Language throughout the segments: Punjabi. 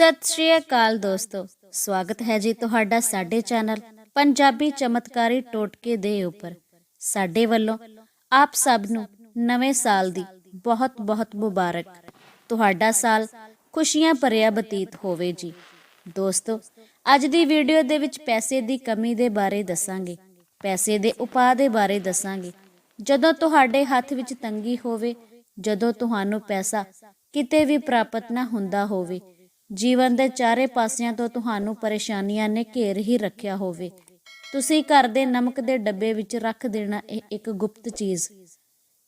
ਸਤਿ ਸ਼੍ਰੀ ਅਕਾਲ ਦੋਸਤੋ। ਸਵਾਗਤ ਹੈ ਜੀ ਤੁਹਾਡਾ ਸਾਡੇ ਚੈਨਲ ਪੰਜਾਬੀ ਚਮਤਕਾਰੀ ਟੋਟਕੇ ਦੇ ਉੱਪਰ। ਸਾਡੇ ਵੱਲੋਂ ਆਪ ਸਭ ਨੂੰ ਨਵੇਂ ਸਾਲ ਦੀ ਬਹੁਤ ਬਹੁਤ ਮੁਬਾਰਕ। ਤੁਹਾਡਾ ਸਾਲ ਖੁਸ਼ੀਆਂ ਭਰਿਆ ਬਤੀਤ ਹੋਵੇ ਜੀ। ਦੋਸਤੋ, ਅੱਜ ਦੀ ਵੀਡੀਓ ਦੇ ਵਿੱਚ ਪੈਸੇ ਦੀ ਕਮੀ ਦੇ ਬਾਰੇ ਦੱਸਾਂਗੇ। ਪੈਸੇ ਦੇ ਉਪਾਅ ਦੇ ਬਾਰੇ ਦੱਸਾਂਗੇ। ਜਦੋਂ ਤੁਹਾਡੇ ਹੱਥ ਵਿੱਚ ਤੰਗੀ ਹੋਵੇ, ਜਦੋਂ ਤੁਹਾਨੂੰ ਪੈਸਾ ਕਿਤੇ ਵੀ ਪ੍ਰਾਪਤ ਨਾ ਹੁੰਦਾ ਹੋਵੇ ਜੀਵਨ ਦੇ ਚਾਰੇ ਪਾਸਿਆਂ ਤੋਂ ਤੁਹਾਨੂੰ ਪਰੇਸ਼ਾਨੀਆਂ ਨੇ ਘੇਰ ਹੀ ਰੱਖਿਆ ਹੋਵੇ। ਤੁਸੀਂ ਘਰ ਦੇ ਨਮਕ ਦੇ ਡੱਬੇ ਵਿੱਚ ਰੱਖ ਦੇਣਾ ਇਹ ਇੱਕ ਗੁਪਤ ਚੀਜ਼।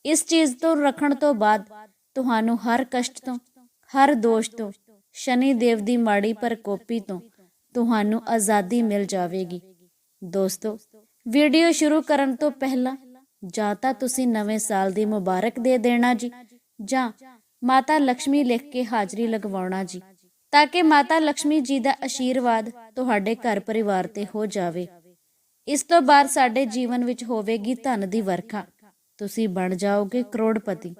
ਇਸ ਚੀਜ਼ ਤੋਂ ਰੱਖਣ ਤੋਂ ਬਾਅਦ ਤੁਹਾਨੂੰ ਹਰ ਕਸ਼ਟ ਤੋਂ, ਹਰ ਦੋਸ਼ ਤੋਂ, ਸ਼ਨੀ ਦੇਵ ਦੀ ਮਾੜੀ ਪ੍ਰਕੋਪੀ ਤੋਂ ਤੁਹਾਨੂੰ ਆਜ਼ਾਦੀ ਮਿਲ ਜਾਵੇਗੀ। ਦੋਸਤੋ, ਵੀਡੀਓ ਸ਼ੁਰੂ ਕਰਨ ਤੋਂ ਪਹਿਲਾਂ ਜਾਂ ਤਾਂ ਤੁਸੀਂ ਨਵੇਂ ਸਾਲ ਦੀ ਮੁਬਾਰਕ ਦੇ ਦੇਣਾ ਜੀ ਜਾਂ ਮਾਤਾ ਲక్ష్ਮੀ ਲਿਖ ਕੇ ਹਾਜ਼ਰੀ ਲਗਵਾਉਣਾ ਜੀ। ਤਾਂ ਕਿ ਮਾਤਾ ਲక్ష్ਮੀ ਜੀ ਦਾ ਆਸ਼ੀਰਵਾਦ ਤੁਹਾਡੇ ਘਰ ਪਰਿਵਾਰ ਤੇ ਹੋ ਜਾਵੇ। ਇਸ ਤੋਂ ਬਾਅਦ ਸਾਡੇ ਜੀਵਨ ਵਿੱਚ ਹੋਵੇਗੀ ਧਨ ਦੀ ਵਰਖਾ। ਤੁਸੀਂ ਬਣ ਜਾਓਗੇ ਕਰੋੜਪਤੀ।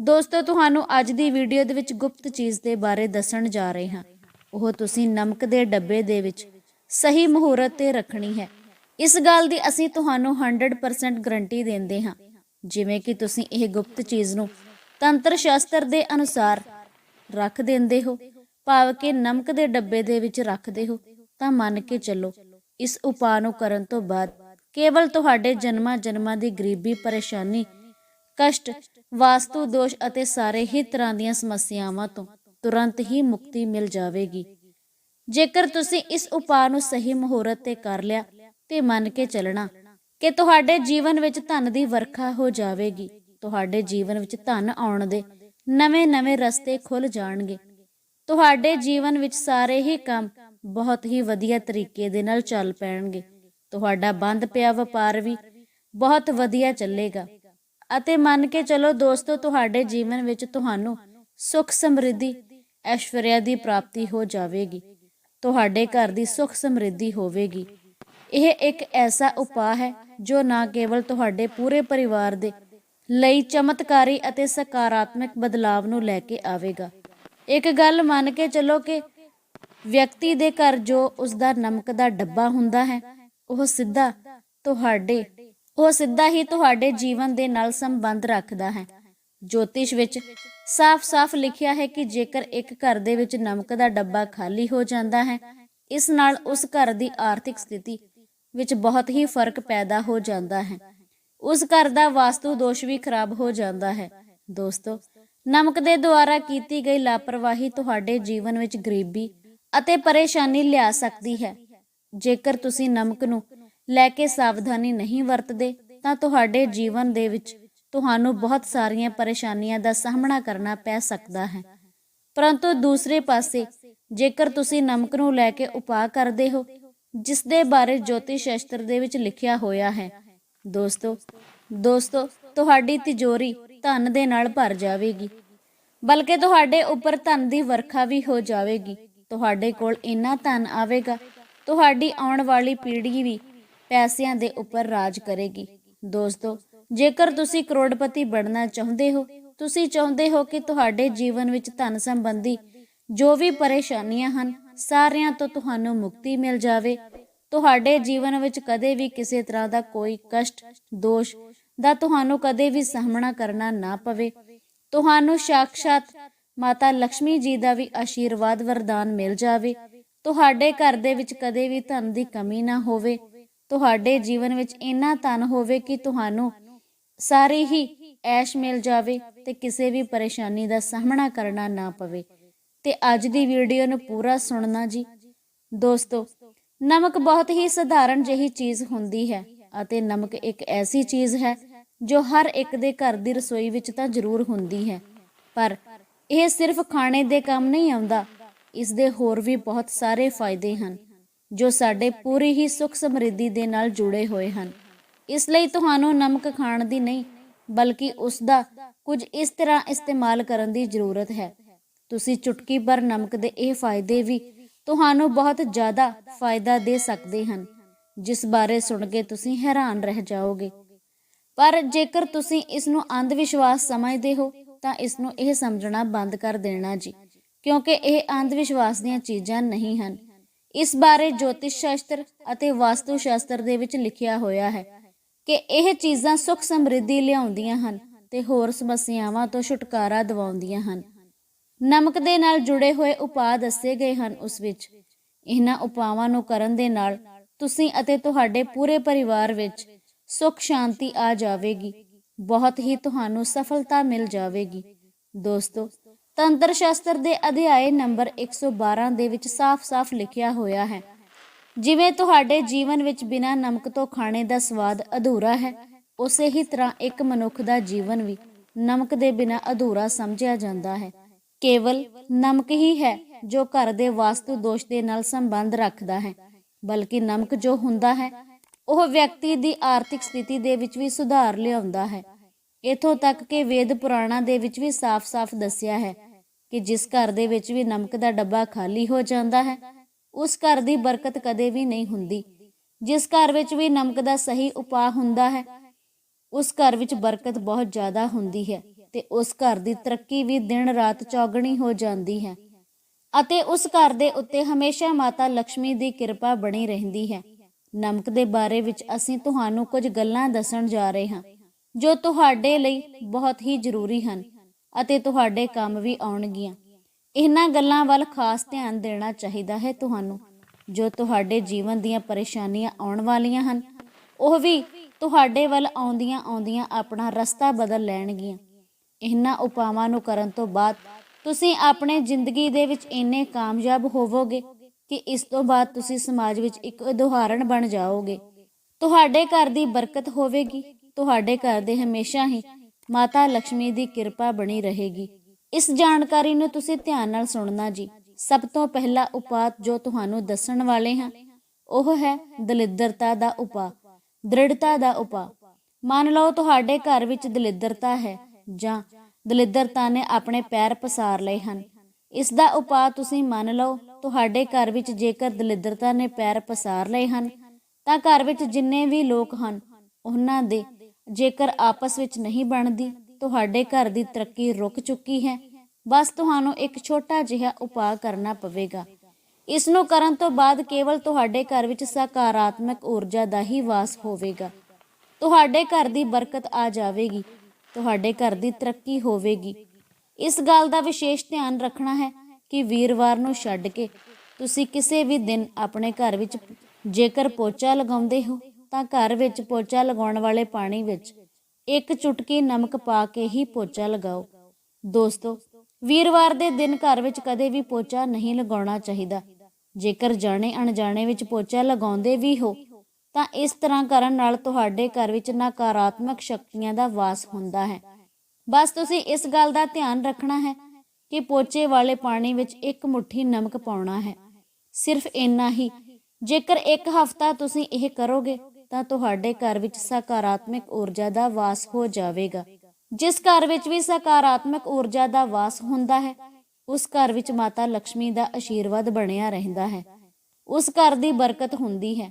ਦੋਸਤੋ, ਤੁਹਾਨੂੰ ਅੱਜ ਦੀ ਵੀਡੀਓ ਦੇ ਵਿੱਚ ਗੁਪਤ ਚੀਜ਼ ਦੇ ਬਾਰੇ ਦੱਸਣ ਜਾ ਰਹੇ ਹਾਂ। ਉਹ ਤੁਸੀਂ ਨਮਕ ਦੇ ਡੱਬੇ ਦੇ ਵਿੱਚ ਸਹੀ ਮੁਹੂਰਤ ਤੇ ਰੱਖਣੀ ਹੈ। ਇਸ ਗੱਲ ਦੀ ਅਸੀਂ ਤੁਹਾਨੂੰ 100% ਗਰੰਟੀ ਦਿੰਦੇ ਹਾਂ। ਜਿਵੇਂ ਕਿ ਤੁਸੀਂ ਇਹ ਗੁਪਤ ਚੀਜ਼ ਨੂੰ ਤੰਤਰ ਸ਼ਾਸਤਰ ਦੇ ਅਨੁਸਾਰ ਰੱਖ ਦਿੰਦੇ ਹੋ। ਭਾਵ ਕਿ ਨਮਕ ਦੇ ਡੱਬੇ ਦੇ ਵਿੱਚ ਰੱਖਦੇ ਹੋ ਤਾਂ ਮੰਨ ਕੇ ਚੱਲੋ, ਇਸ ਉਪਾਅ ਨੂੰ ਕਰਨ ਤੋਂ ਬਾਅਦ ਕੇਵਲ ਤੁਹਾਡੇ ਜਨਮਾਂ ਜਨਮਾਂ ਦੀ ਗਰੀਬੀ, ਪਰੇਸ਼ਾਨੀ, ਕਸ਼ਟ, ਵਾਸਤੂ ਦੋਸ਼ ਅਤੇ ਸਾਰੇ ਹੀ ਤਰ੍ਹਾਂ ਦੀਆਂ ਸਮੱਸਿਆਵਾਂ ਤੋਂ ਤੁਰੰਤ ਹੀ ਮੁਕਤੀ ਮਿਲ ਜਾਵੇਗੀ। ਜੇਕਰ ਤੁਸੀਂ ਇਸ ਉਪਾਅ ਨੂੰ ਸਹੀ ਮੁਹੂਰਤ ਤੇ ਕਰ ਲਿਆ ਤੇ ਮੰਨ ਕੇ ਚੱਲਣਾ ਕਿ ਤੁਹਾਡੇ ਜੀਵਨ ਵਿੱਚ ਧਨ ਦੀ ਵਰਖਾ ਹੋ ਜਾਵੇਗੀ, ਤੁਹਾਡੇ ਜੀਵਨ ਵਿੱਚ ਧਨ ਆਉਣ ਦੇ ਨਵੇਂ-ਨਵੇਂ ਰਸਤੇ ਖੁੱਲ ਜਾਣਗੇ। ਤੁਹਾਡੇ ਜੀਵਨ ਵਿੱਚ ਸਾਰੇ ਹੀ ਕੰਮ ਬਹੁਤ ਹੀ ਵਧੀਆ ਤਰੀਕੇ ਦੇ ਨਾਲ ਚੱਲ ਪੈਣਗੇ। ਤੁਹਾਡਾ ਬੰਦ ਪਿਆ ਵਪਾਰ ਵੀ ਬਹੁਤ ਵਧੀਆ ਚੱਲੇਗਾ। ਅਤੇ ਮੰਨ ਕੇ ਚਲੋ ਦੋਸਤੋ, ਤੁਹਾਡੇ ਜੀਵਨ ਵਿੱਚ ਤੁਹਾਨੂੰ ਸੁਖ ਸਮਰਿੱਧੀ, ਐਸ਼ਵਰਿਆ ਦੀ ਪ੍ਰਾਪਤੀ ਹੋ ਜਾਵੇਗੀ। ਤੁਹਾਡੇ ਘਰ ਦੀ ਸੁਖ ਸਮਰਿੱਧੀ ਹੋਵੇਗੀ। ਇਹ ਇੱਕ ਐਸਾ ਉਪਾਅ ਹੈ ਜੋ ਨਾ ਕੇਵਲ ਤੁਹਾਡੇ ਪੂਰੇ ਪਰਿਵਾਰ ਦੇ ਲਈ ਚਮਤਕਾਰੀ ਅਤੇ ਸਕਾਰਾਤਮਕ ਬਦਲਾਵ ਨੂੰ ਲੈ ਕੇ ਆਵੇਗਾ ਇੱਕ ਗੱਲ ਮੰਨ ਕੇ ਚੱਲੋ ਕਿ ਵਿਅਕਤੀ ਦੇ ਘਰ ਜੋ ਉਸ ਦਾ ਨਮਕ ਦਾ ਡੱਬਾ ਹੁੰਦਾ ਹੈ, ਉਹ ਸਿੱਧਾ ਤੁਹਾਡੇ, ਉਹ ਸਿੱਧਾ ਹੀ ਤੁਹਾਡੇ ਜੀਵਨ ਦੇ ਨਾਲ ਸੰਬੰਧ ਰੱਖਦਾ ਹੈ। ਜੋਤਿਸ਼ ਵਿੱਚ ਸਾਫ਼-ਸਾਫ਼ ਲਿਖਿਆ ਹੈ ਕਿ ਜੇਕਰ ਇੱਕ ਘਰ ਦੇ ਵਿੱਚ ਨਮਕ ਦਾ ਡੱਬਾ ਖਾਲੀ ਹੋ ਜਾਂਦਾ ਹੈ, ਇਸ ਨਾਲ ਉਸ ਘਰ ਦੀ ਆਰਥਿਕ ਸਥਿਤੀ ਵਿੱਚ ਬਹੁਤ ਹੀ ਫ਼ਰਕ ਪੈਦਾ ਹੋ ਜਾਂਦਾ ਹੈ। ਉਸ ਘਰ ਦਾ ਵਾਸਤੂ ਦੋਸ਼ ਵੀ ਖਰਾਬ ਹੋ ਜਾਂਦਾ ਹੈ। ਦੋਸਤੋ ਨਮਕ ਦੇ ਦੁਆਰਾ ਕੀਤੀ ਗਈ ਲਾਪਰਵਾਹੀ ਤੁਹਾਡੇ ਜੀਵਨ ਵਿੱਚ ਗਰੀਬੀ ਅਤੇ ਪਰੇਸ਼ਾਨੀ ਲਿਆ ਸਕਦੀ ਹੈ। ਜੇਕਰ ਤੁਸੀਂ ਨਮਕ ਨੂੰ ਲੈ ਕੇ ਸਾਵਧਾਨੀ ਨਹੀਂ ਵਰਤਦੇ, ਤਾਂ ਤੁਹਾਡੇ ਜੀਵਨ ਦੇ ਵਿੱਚ ਤੁਹਾਨੂੰ ਬਹੁਤ ਸਾਰੀਆਂ ਪਰੇਸ਼ਾਨੀਆਂ ਦਾ ਸਾਹਮਣਾ ਕਰਨਾ ਪੈ ਸਕਦਾ ਹੈ। ਪਰੰਤੂ ਦੂਸਰੇ ਪਾਸੇ, ਜੇਕਰ ਤੁਸੀਂ ਨਮਕ ਨੂੰ ਲੈ ਕੇ ਉਪਾਅ ਕਰਦੇ ਹੋ, ਜਿਸ ਦੇ ਬਾਰੇ ਜੋਤਿਸ਼ ਸ਼ਾਸਤਰ ਦੇ ਵਿੱਚ ਲਿਖਿਆ ਹੋਇਆ ਹੈ। ਦੋਸਤੋ ਦੋਸਤੋ, ਤੁਹਾਡੀ ਤਿਜੋਰੀ ਧਨ ਦੇ ਨਾਲ ਭਰ ਜਾਵੇਗੀ। ਬਲਕਿ ਤੁਹਾਡੇ ਉੱਪਰ ਧਨ ਦੀ ਵਰਖਾ ਵੀ ਹੋ ਜਾਵੇਗੀ। ਤੁਹਾਡੇ ਕੋਲ ਇੰਨਾ ਧਨ ਆਵੇਗਾ, ਤੁਹਾਡੀ ਆਉਣ ਵਾਲੀ ਪੀੜ੍ਹੀ ਵੀ ਪੈਸਿਆਂ ਦੇ ਉੱਪਰ ਰਾਜ ਕਰੇਗੀ। ਦੋਸਤੋ, ਜੇਕਰ ਤੁਸੀਂ ਕਰੋੜਪਤੀ ਬਣਨਾ ਚਾਹੁੰਦੇ ਹੋ, ਤੁਸੀਂ ਚਾਹੁੰਦੇ ਹੋ ਕਿ ਤੁਹਾਡੇ ਜੀਵਨ ਵਿੱਚ ਧਨ ਸੰਬੰਧੀ ਜੋ ਵੀ ਪਰੇਸ਼ਾਨੀਆਂ ਹਨ, ਸਾਰਿਆਂ ਤੋਂ ਤੁਹਾਨੂੰ ਮੁਕਤੀ ਮਿਲ ਜਾਵੇ। ਤੁਹਾਡੇ ਜੀਵਨ ਵਿੱਚ ਕਦੇ ਵੀ ਕਿਸੇ ਤਰ੍ਹਾਂ ਦਾ ਕੋਈ ਕਸ਼ਟ, ਦੋਸ਼ ਦਾ ਤੁਹਾਨੂੰ ਕਦੇ ਵੀ ਸਾਹਮਣਾ ਕਰਨਾ ਨਾ ਪਵੇ। ਤੁਹਾਨੂੰ ਸਾਖਸ਼ਾਤ ਮਾਤਾ ਲక్ష్ਮੀ ਜੀ ਦਾ ਵੀ ਆਸ਼ੀਰਵਾਦ, ਵਰਦਾਨ ਮਿਲ ਜਾਵੇ। ਤੁਹਾਡੇ ਘਰ ਦੇ ਵਿੱਚ ਕਦੇ ਵੀ ਧਨ ਦੀ ਕਮੀ ਨਾ ਹੋਵੇ। ਤੁਹਾਡੇ ਜੀਵਨ ਵਿੱਚ ਇੰਨਾ ਧਨ ਹੋਵੇ ਕਿ ਤੁਹਾਨੂੰ ਸਾਰੀ ਹੀ ਐਸ਼ ਮਿਲ ਜਾਵੇ ਤੇ ਕਿਸੇ ਵੀ ਪਰੇਸ਼ਾਨੀ ਦਾ ਸਾਹਮਣਾ ਕਰਨਾ ਨਾ ਪਵੇ। ਤੇ ਅੱਜ ਦੀ ਵੀਡੀਓ ਨੂੰ ਪੂਰਾ ਸੁਣਨਾ ਜੀ। ਦੋਸਤੋ, ਨਮਕ ਬਹੁਤ ਹੀ ਸਧਾਰਨ ਜਿਹੀ ਚੀਜ਼ ਹੁੰਦੀ ਹੈ ਅਤੇ ਨਮਕ ਇੱਕ ਐਸੀ ਚੀਜ਼ ਹੈ ਜੋ ਹਰ ਇੱਕ ਦੇ ਘਰ ਦੀ ਰਸੋਈ ਵਿੱਚ ਤਾਂ ਜ਼ਰੂਰ ਹੁੰਦੀ ਹੈ। ਪਰ ਇਹ ਸਿਰਫ ਖਾਣੇ ਦੇ ਕੰਮ ਨਹੀਂ ਆਉਂਦਾ, ਇਸ ਦੇ ਹੋਰ ਵੀ ਬਹੁਤ ਸਾਰੇ ਫਾਇਦੇ ਹਨ, ਜੋ ਸਾਡੇ ਪੂਰੀ ਹੀ ਸੁਖ ਸਮਰਿੱਧੀ ਦੇ ਨਾਲ ਜੁੜੇ ਹੋਏ ਹਨ। ਇਸ ਲਈ ਤੁਹਾਨੂੰ ਨਮਕ ਖਾਣ ਦੀ ਨਹੀਂ, ਬਲਕਿ ਉਸ ਦਾ ਕੁਝ ਇਸ ਤਰ੍ਹਾਂ ਇਸਤੇਮਾਲ ਕਰਨ ਦੀ ਜ਼ਰੂਰਤ ਹੈ। ਤੁਸੀਂ ਚੁਟਕੀ ਭਰ ਨਮਕ ਦੇ ਇਹ ਫਾਇਦੇ ਵੀ ਤੁਹਾਨੂੰ ਬਹੁਤ ਜ਼ਿਆਦਾ ਫਾਇਦਾ ਦੇ ਸਕਦੇ ਹਨ, ਜਿਸ ਬਾਰੇ ਸੁਣ ਕੇ ਤੁਸੀਂ ਹੈਰਾਨ ਰਹਿ ਜਾਓਗੇ। ਪਰ ਜੇਕਰ ਤੁਸੀਂ ਇਸ ਨੂੰ ਅੰਧ ਵਿਸ਼ਵਾਸ ਸਮਝਦੇ ਹੋ, ਤਾਂ ਇਸ ਨੂੰ ਇਹ ਸਮਝਣਾ ਬੰਦ ਕਰ ਦੇਣਾ ਜੀ, ਕਿਉਂਕਿ ਇਹ ਅੰਧ ਵਿਸ਼ਵਾਸ ਦੀਆਂ ਚੀਜ਼ਾਂ ਨਹੀਂ ਹਨ। ਇਸ ਬਾਰੇ ਜੋਤਿਸ਼ ਸ਼ਾਸਤਰ ਅਤੇ ਵਾਸਤੂ ਸ਼ਾਸਤਰ ਦੇ ਵਿੱਚ ਲਿਖਿਆ ਹੋਇਆ ਹੈ ਕਿ ਇਹ ਚੀਜ਼ਾਂ ਸੁੱਖ ਸਮਰਿੱਧੀ ਲਿਆਉਂਦੀਆਂ ਹਨ ਤੇ ਹੋਰ ਸਮੱਸਿਆਵਾਂ ਤੋਂ ਛੁਟਕਾਰਾ ਦਿਵਾਉਂਦੀਆਂ ਹਨ। ਨਮਕ ਦੇ ਨਾਲ ਜੁੜੇ ਹੋਏ ਉਪਾਅ ਦੱਸੇ ਗਏ ਹਨ ਉਸ ਵਿੱਚ। ਇਹਨਾਂ ਉਪਾਵਾਂ ਨੂੰ ਕਰਨ ਦੇ ਨਾਲ ਤੁਸੀਂ ਅਤੇ ਤੁਹਾਡੇ ਪੂਰੇ ਪਰਿਵਾਰ ਵਿੱਚ ਸੁੱਖ ਸ਼ਾਂਤੀ ਆ ਜਾਵੇਗੀ। ਬਹੁਤ ਹੀ ਤੁਹਾਨੂੰ ਸਫਲਤਾ ਮਿਲ ਜਾਵੇਗੀ। ਦੋਸਤੋ, ਤੰਤਰ ਸ਼ਾਸਤਰ ਦੇ ਅਧਿਆਏ ਨੰਬਰ 112 ਦੇ ਵਿੱਚ ਸਾਫ਼-ਸਾਫ਼ ਲਿਖਿਆ ਹੋਇਆ ਹੈ। ਜਿਵੇਂ ਤੁਹਾਡੇ ਜੀਵਨ ਵਿੱਚ ਬਿਨਾਂ ਨਮਕ ਤੋਂ ਖਾਣੇ ਦਾ ਸਵਾਦ ਅਧੂਰਾ ਹੈ, ਉਸੇ ਹੀ ਤਰ੍ਹਾਂ ਇੱਕ ਮਨੁੱਖ ਦਾ ਜੀਵਨ ਵੀ ਨਮਕ ਦੇ ਬਿਨਾਂ ਅਧੂਰਾ ਸਮਝਿਆ ਜਾਂਦਾ ਹੈ। ਕੇਵਲ ਨਮਕ ਹੀ ਹੈ ਜੋ ਘਰ ਦੇ ਵਾਸਤੂ ਦੋਸ਼ ਦੇ ਨਾਲ ਸੰਬੰਧ ਰੱਖਦਾ ਹੈ, ਬਲਕਿ ਨਮਕ ਜੋ ਹੁੰਦਾ ਹੈ ਉਹ ਵਿਅਕਤੀ ਦੀ ਆਰਥਿਕ ਸਥਿਤੀ ਦੇ ਵਿੱਚ ਵੀ ਸੁਧਾਰ ਲਿਆਉਂਦਾ ਹੈ। ਇਥੋਂ ਤੱਕ ਕਿ ਵੇਦ ਪੁਰਾਣਾ ਦੇ ਵਿੱਚ ਵੀ ਸਾਫ਼-ਸਾਫ਼ ਦੱਸਿਆ ਹੈ ਕਿ ਜਿਸ ਘਰ ਦੇ ਵਿੱਚ ਵੀ ਨਮਕ ਦਾ ਡੱਬਾ ਖਾਲੀ ਹੋ ਜਾਂਦਾ ਹੈ, ਉਸ ਘਰ ਦੀ ਬਰਕਤ ਕਦੇ ਵੀ ਨਹੀਂ ਹੁੰਦੀ। ਜਿਸ ਘਰ ਵਿੱਚ ਵੀ ਨਮਕ ਦਾ ਸਹੀ ਉਪਾਅ ਹੁੰਦਾ ਹੈ, ਉਸ ਘਰ ਵਿੱਚ ਬਰਕਤ ਬਹੁਤ ਜ਼ਿਆਦਾ ਹੁੰਦੀ ਹੈ ਤੇ ਉਸ ਘਰ ਦੀ ਤਰੱਕੀ ਵੀ ਦਿਨ ਰਾਤ ਚੌਗਣੀ ਹੋ ਜਾਂਦੀ ਹੈ। ਅਤੇ ਉਸ ਘਰ ਦੇ ਉੱਤੇ ਹਮੇਸ਼ਾ ਮਾਤਾ ਲక్ష్ਮੀ ਦੀ ਕਿਰਪਾ ਬਣੀ ਰਹਿੰਦੀ ਹੈ। ਨਮਕ ਦੇ ਬਾਰੇ ਵਿੱਚ ਅਸੀਂ ਤੁਹਾਨੂੰ ਕੁਝ ਗੱਲਾਂ ਦੱਸਣ ਜਾ ਰਹੇ ਹਾਂ, ਜੋ ਤੁਹਾਡੇ ਲਈ ਬਹੁਤ ਹੀ ਜ਼ਰੂਰੀ ਹਨ ਅਤੇ ਤੁਹਾਡੇ ਕੰਮ ਵੀ ਆਉਣਗੀਆਂ। ਇਹਨਾਂ ਗੱਲਾਂ ਵੱਲ ਖਾਸ ਧਿਆਨ ਦੇਣਾ ਚਾਹੀਦਾ ਹੈ ਤੁਹਾਨੂੰ, ਜੋ ਤੁਹਾਡੇ ਜੀਵਨ ਦੀਆਂ ਪਰੇਸ਼ਾਨੀਆਂ ਆਉਣ ਵਾਲੀਆਂ ਹਨ, ਉਹ ਵੀ ਤੁਹਾਡੇ ਵੱਲ ਆਉਂਦੀਆਂ ਆਉਂਦੀਆਂ ਆਪਣਾ ਰਸਤਾ ਬਦਲ ਲੈਣਗੀਆਂ। ਇਹਨਾਂ ਉਪਾਵਾਂ ਨੂੰ ਕਰਨ ਤੋਂ ਬਾਅਦ ਤੁਸੀਂ ਆਪਣੇ ਜ਼ਿੰਦਗੀ ਦੇ ਵਿੱਚ ਇੰਨੇ ਕਾਮਯਾਬ ਹੋਵੋਗੇ ਕਿ ਇਸ ਤੋਂ ਬਾਅਦ ਤੁਸੀਂ ਸਮਾਜ ਵਿੱਚ ਇੱਕ ਉਦਾਹਰਣ ਬਣ ਜਾਓਗੇ। ਤੁਹਾਡੇ ਘਰ ਦੀ ਬਰਕਤ ਹੋਵੇਗੀ। ਤੁਹਾਡੇ ਘਰ ਦੇ ਹਮੇਸ਼ਾ ਹੀ ਮਾਤਾ ਲక్ష్ਮੀ ਦੀ ਕਿਰਪਾ ਬਣੀ ਰਹੇਗੀ। ਇਸ ਜਾਣਕਾਰੀ ਨੂੰ ਤੁਸੀਂ ਧਿਆਨ ਨਾਲ ਸੁਣਨਾ ਜੀ। ਸਭ ਤੋਂ ਪਹਿਲਾ ਉਪਾਅ ਜੋ ਤੁਹਾਨੂੰ ਦੱਸਣ ਵਾਲੇ ਹਾਂ, ਉਹ ਹੈ ਦਲਿੱਦਰਤਾ ਦਾ ਉਪਾਅ, ਦ੍ਰਿੜਤਾ ਦਾ ਉਪਾਅ। ਮੰਨ ਲਓ ਤੁਹਾਡੇ ਘਰ ਵਿੱਚ ਦਲਿੱਦਰਤਾ ਹੈ ਜਾਂ ਦਲਿੱਦਰਤਾ ਨੇ ਆਪਣੇ ਪੈਰ ਪਸਾਰ ਲਏ ਹਨ। ਇਸ ਦਾ ਉਪਾਅ ਤੁਸੀਂ ਮੰਨ ਲਓ ਤੁਹਾਡੇ ਘਰ ਵਿੱਚ ਜੇਕਰ ਦਲਿੱਦਰਤਾ ਨੇ ਪੈਰ ਪਸਾਰ ਲਏ ਹਨ, ਤਾਂ ਘਰ ਵਿੱਚ ਜਿੰਨੇ ਵੀ ਲੋਕ ਹਨ, ਉਹਨਾਂ ਦੇ ਜੇਕਰ ਆਪਸ ਵਿੱਚ ਨਹੀਂ ਬਣਦੀ, ਤੁਹਾਡੇ ਘਰ ਦੀ ਤਰੱਕੀ ਰੁਕ ਚੁੱਕੀ ਹੈ। ਬਸ ਤੁਹਾਨੂੰ ਇੱਕ ਛੋਟਾ ਜਿਹਾ ਉਪਾਅ ਕਰਨਾ ਪਵੇਗਾ। ਇਸ ਨੂੰ ਕਰਨ ਤੋਂ ਬਾਅਦ ਕੇਵਲ ਤੁਹਾਡੇ ਘਰ ਵਿੱਚ ਸਕਾਰਾਤਮਕ ਊਰਜਾ ਦਾ ਹੀ ਵਾਸ ਹੋਵੇਗਾ। ਤੁਹਾਡੇ ਘਰ ਦੀ ਬਰਕਤ ਆ ਜਾਵੇਗੀ, ਤੁਹਾਡੇ ਘਰ ਦੀ ਤਰੱਕੀ ਹੋਵੇਗੀ। ਇਸ ਗੱਲ ਦਾ ਵਿਸ਼ੇਸ਼ ਧਿਆਨ ਰੱਖਣਾ ਹੈ ਕਿ ਵੀਰਵਾਰ ਨੂੰ ਛੱਡ ਕੇ ਤੁਸੀਂ ਕਿਸੇ ਵੀ ਦਿਨ ਆਪਣੇ ਘਰ ਵਿੱਚ ਜੇਕਰ ਪੋਚਾ ਲਗਾਉਂਦੇ ਹੋ, ਤਾਂ ਘਰ ਵਿੱਚ ਪੋਚਾ ਲਗਾਉਣ ਵਾਲੇ ਪਾਣੀ ਵਿੱਚ ਇੱਕ ਚੁਟਕੀ ਨਮਕ ਪਾ ਕੇ ਹੀ ਪੋਚਾ ਲਗਾਓ। ਦੋਸਤੋ, ਵੀਰਵਾਰ ਦੇ ਦਿਨ ਘਰ ਵਿੱਚ ਕਦੇ ਵੀ ਪੋਚਾ ਨਹੀਂ ਲਗਾਉਣਾ ਚਾਹੀਦਾ। ਜੇਕਰ ਜਾਣੇ ਅਣਜਾਣੇ ਵਿੱਚ ਪੋਚਾ ਲਗਾਉਂਦੇ ਵੀ ਹੋ, ਤਾਂ ਇਸ ਤਰ੍ਹਾਂ ਕਰਨ ਨਾਲ ਤੁਹਾਡੇ ਘਰ ਵਿੱਚ ਨਕਾਰਾਤਮਕ ਸ਼ਕਤੀਆਂ ਦਾ ਵਾਸ ਹੁੰਦਾ ਹੈ। ਬਸ ਤੁਸੀਂ ਇਸ ਗੱਲ ਦਾ ਧਿਆਨ ਰੱਖਣਾ ਹੈ ਕਿ ਪੋਚੇ ਵਾਲੇ ਪਾਣੀ ਵਿੱਚ ਇੱਕ ਮੁਠੀ ਨਮਕ ਪਾਉਣਾ ਹੈ। ਸਿਰਫ ਇੰਨਾ ਹੀ। ਜੇਕਰ ਇੱਕ ਹਫ਼ਤਾ ਤੁਸੀਂ ਇਹ ਕਰੋਗੇ, ਤਾਂ ਤੁਹਾਡੇ ਘਰ ਵਿੱਚ ਸਕਾਰਾਤਮਕ ਊਰਜਾ ਦਾ ਵਾਸ ਹੋ ਜਾਵੇਗਾ। ਜਿਸ ਘਰ ਵਿੱਚ ਵੀ ਸਕਾਰਾਤਮਕ ਊਰਜਾ ਦਾ ਵਾਸ ਹੁੰਦਾ ਹੈ, ਉਸ ਘਰ ਵਿੱਚ ਮਾਤਾ ਲక్ష్ਮੀ ਦਾ ਆਸ਼ੀਰਵਾਦ ਬਣਿਆ ਰਹਿੰਦਾ ਹੈ। ਉਸ ਘਰ ਦੀ ਬਰਕਤ ਹੁੰਦੀ ਹੈ,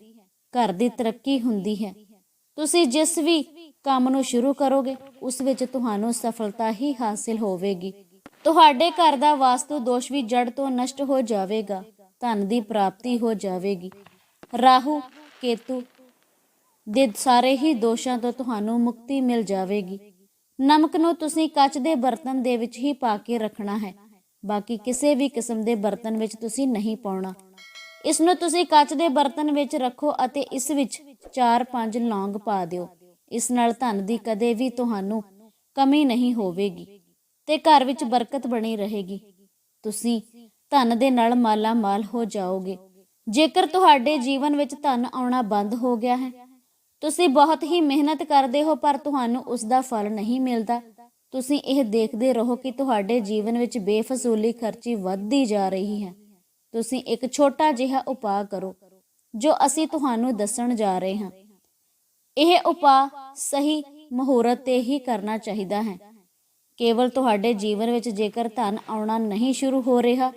ਘਰ ਦੀ ਤਰੱਕੀ ਹੁੰਦੀ ਹੈ। ਤੁਸੀਂ ਜਿਸ ਵੀ ਕੰਮ ਨੂੰ ਸ਼ੁਰੂ ਕਰੋਗੇ, ਉਸ ਵਿੱਚ ਤੁਹਾਨੂੰ ਸਫਲਤਾ ਹੀ ਹਾਸਿਲ ਹੋਵੇਗੀ। ਤੁਹਾਡੇ ਘਰ ਦਾ ਵਾਸਤੂ ਦੋਸ਼ ਵੀ ਜੜ ਤੋਂ ਨਸ਼ਟ ਹੋ ਜਾਵੇਗਾ, ਧਨ ਦੀ ਪ੍ਰਾਪਤੀ ਹੋ ਜਾਵੇਗੀ। ਰਾਹੂ, ਕੇਤੂ ਦੇ ਸਾਰੇ ਹੀ ਦੋਸ਼ਾਂ ਤੋਂ ਤੁਹਾਨੂੰ ਮੁਕਤੀ ਮਿਲ ਜਾਵੇਗੀ। ਨਮਕ ਨੂੰ ਤੁਸੀਂ ਕੱਚ ਦੇ ਬਰਤਨ ਦੇ ਵਿੱਚ ਹੀ ਪਾ ਕੇ ਰੱਖਣਾ ਹੈ, ਬਾਕੀ ਕਿਸੇ ਵੀ ਕਿਸਮ ਦੇ ਬਰਤਨ ਵਿੱਚ ਤੁਸੀਂ ਨਹੀਂ ਪਾਉਣਾ। ਇਸ ਨੂੰ ਤੁਸੀਂ ਕੱਚ ਦੇ ਬਰਤਨ ਵਿੱਚ ਰੱਖੋ ਅਤੇ ਇਸ ਵਿੱਚ 4-5 ਲੌਂਗ ਪਾ ਦਿਓ। ਇਸ ਨਾਲ ਧਨ ਦੀ ਕਦੇ ਵੀ ਤੁਹਾਨੂੰ ਕਮੀ ਨਹੀਂ ਹੋਵੇਗੀ। ਤੇ ਘਰ ਵਿੱਚ ਬਰਕਤ ਬਣੀ ਰਹੇਗੀ। ਤੁਸੀਂ ਧਨ ਦੇ ਨਾਲ ਮਾਲਾ ਮਾਲ ਹੋ ਜਾਓਗੇ। ਜੇਕਰ ਤੁਹਾਡੇ ਜੀਵਨ ਵਿੱਚ ਧਨ ਆਉਣਾ ਬੰਦ ਹੋ ਗਿਆ ਹੈ, ਤੁਸੀਂ ਬਹੁਤ ਹੀ ਮਿਹਨਤ ਕਰਦੇ ਹੋ, ਪਰ ਤੁਹਾਨੂੰ ਉਸ ਦਾ ਫਲ ਨਹੀਂ ਮਿਲਦਾ। ਤੁਸੀਂ ਇਹ ਦੇਖਦੇ ਰਹੋ ਕਿ ਤੁਹਾਡੇ ਜੀਵਨ ਵਿੱਚ ਬੇਫਜ਼ੂਲੀ ਖਰਚੀ ਵੱਧਦੀ ਜਾ ਰਹੀ ਹੈ। ਤੁਸੀਂ ਇੱਕ ਛੋਟਾ ਜਿਹਾ ਉਪਾਅ ਕਰੋ, ਜੋ ਅਸੀਂ ਤੁਹਾਨੂੰ ਦੱਸਣ ਜਾ ਰਹੇ ਹਾਂ। ਇਹ ਉਪਾਅ ਸਹੀ ਮਹੂਰਤ ਤੇ ਹੀ ਕਰਨਾ ਚਾਹੀਦਾ ਹੈ। ਕੇਵਲ ਤੁਹਾਡੇ ਜੀਵਨ ਵਿੱਚ ਜੇਕਰ ਧਨ ਆਉਣਾ ਨਹੀਂ ਸ਼ੁਰੂ ਹੋ ਰਿਹਾ,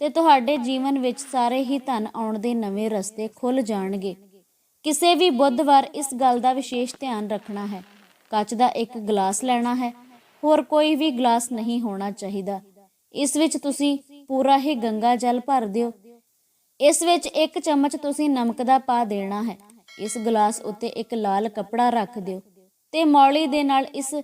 ਤੇ ਤੁਹਾਡੇ ਜੀਵਨ ਵਿੱਚ ਸਾਰੇ ਹੀ ਧਨ ਆਉਣ ਦੇ ਨਵੇਂ ਰਸਤੇ ਖੁੱਲ ਜਾਣਗੇ। ਕਿਸੇ ਵੀ ਬੁੱਧਵਾਰ ਇਸ ਗੱਲ ਦਾ ਵਿਸ਼ੇਸ਼ ਧਿਆਨ ਰੱਖਣਾ ਹੈ। ਕੱਚ ਦਾ ਇੱਕ ਗਲਾਸ ਲੈਣਾ ਹੈ, ਹੋਰ ਕੋਈ ਵੀ ਗਲਾਸ ਨਹੀਂ ਹੋਣਾ ਚਾਹੀਦਾ। ਇਸ ਵਿੱਚ ਤੁਸੀਂ ਪੂਰਾ ਹੀ ਗੰਗਾ ਜਲ ਭਰ ਦਿਓ। ਇਸ ਵਿੱਚ ਇੱਕ ਚਮਚ ਤੁਸੀਂ ਨਮਕ ਦਾ ਪਾ ਦੇਣਾ ਹੈ। ਇਸ ਗਲਾਸ ਉੱਤੇ ਇੱਕ ਲਾਲ ਕੱਪੜਾ ਰੱਖ ਦਿਓ ਤੇ ਮੌਲੀ ਦੇ ਨਾਲ ਇਸ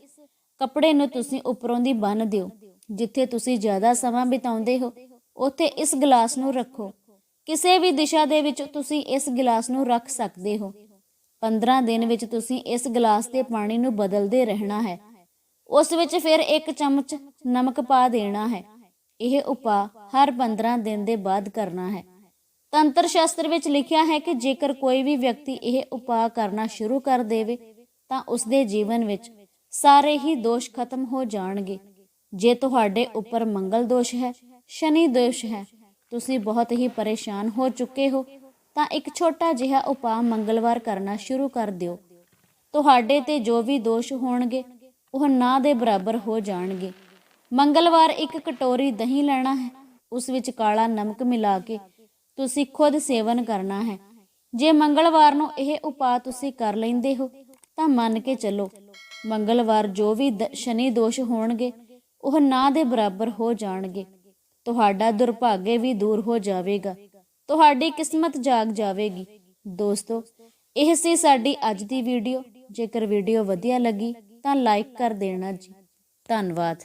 ਕੱਪੜੇ ਨੂੰ ਤੁਸੀਂ ਉੱਪਰੋਂ ਦੀ ਬੰਨ ਦਿਓ। ਜਿੱਥੇ ਤੁਸੀਂ ਜ਼ਿਆਦਾ ਸਮਾਂ ਬਿਤਾਉਂਦੇ ਹੋ, ਉੱਥੇ ਇਸ ਗਲਾਸ ਨੂੰ ਰੱਖੋ। ਕਿਸੇ ਵੀ ਦਿਸ਼ਾ ਦੇ ਵਿੱਚ ਤੁਸੀਂ ਇਸ ਗਲਾਸ ਨੂੰ ਰੱਖ ਸਕਦੇ ਹੋ। 15 ਦਿਨ ਵਿੱਚ ਤੁਸੀਂ ਇਸ ਗਲਾਸ ਦੇ ਪਾਣੀ ਨੂੰ ਬਦਲਦੇ ਰਹਿਣਾ ਹੈ। ਉਸ ਵਿੱਚ ਫਿਰ ਇੱਕ ਚਮਚ ਨਮਕ ਪਾ ਦੇਣਾ ਹੈ। ਇਹ ਉਪਾਅ ਹਰ 15 ਦਿਨ ਦੇ ਬਾਅਦ ਕਰਨਾ ਹੈ। ਤੰਤਰ ਸ਼ਾਸਤਰ ਵਿੱਚ ਲਿਖਿਆ ਹੈ ਕਿ ਜੇਕਰ ਕੋਈ ਵੀ ਵਿਅਕਤੀ ਇਹ ਉਪਾਅ ਕਰਨਾ ਸ਼ੁਰੂ ਕਰ ਦੇਵੇ, ਤਾਂ ਉਸਦੇ ਜੀਵਨ ਵਿੱਚ ਸਾਰੇ ਹੀ ਦੋਸ਼ ਖਤਮ ਹੋ ਜਾਣਗੇ। ਜੇ ਤੁਹਾਡੇ ਉੱਪਰ ਮੰਗਲ ਦੋਸ਼ ਹੈ, ਸ਼ਨੀ ਦੋਸ਼ ਹੈ, ਤੁਸੀਂ ਬਹੁਤ ਹੀ ਪਰੇਸ਼ਾਨ ਹੋ ਚੁੱਕੇ ਹੋ, ਤਾਂ ਇੱਕ ਛੋਟਾ ਜਿਹਾ ਉਪਾਅ ਮੰਗਲਵਾਰ ਕਰਨਾ ਸ਼ੁਰੂ ਕਰ ਦਿਓ। ਤੁਹਾਡੇ ਤੇ ਜੋ ਵੀ ਦੋਸ਼ ਹੋਣਗੇ, ਉਹ ਨਾ ਦੇ ਬਰਾਬਰ ਹੋ ਜਾਣਗੇ। ਮੰਗਲਵਾਰ ਇੱਕ ਕਟੋਰੀ ਦਹੀਂ ਲੈਣਾ ਹੈ, ਉਸ ਵਿੱਚ ਕਾਲਾ ਨਮਕ ਮਿਲਾ ਕੇ ਤੁਸੀਂ ਖੁਦ ਸੇਵਨ ਕਰਨਾ ਹੈ। ਜੇ ਮੰਗਲਵਾਰ ਨੂੰ ਇਹ ਉਪਾਅ ਤੁਸੀਂ ਕਰ ਲੈਂਦੇ ਹੋ, ਤਾਂ ਮੰਨ ਕੇ ਚੱਲੋ ਮੰਗਲਵਾਰ ਜੋ ਵੀ ਸ਼ਨੀ ਦੋਸ਼ ਹੋਣਗੇ, ਉਹ ਨਾ ਦੇ ਬਰਾਬਰ ਹੋ ਜਾਣਗੇ। ਤੁਹਾਡਾ ਦੁਰਭਾਗੇ ਵੀ ਦੂਰ ਹੋ ਜਾਵੇਗਾ। ਤੁਹਾਡੀ ਕਿਸਮਤ ਜਾਗ ਜਾਵੇਗੀ। ਦੋਸਤੋ, ਇਹ ਸੀ ਸਾਡੀ ਅੱਜ ਦੀ ਵੀਡੀਓ। ਜੇਕਰ ਵੀਡੀਓ ਵਧੀਆ ਲੱਗੀ, ਤਾਂ ਲਾਈਕ ਕਰ ਦੇਣਾ ਜੀ। ਧੰਨਵਾਦ।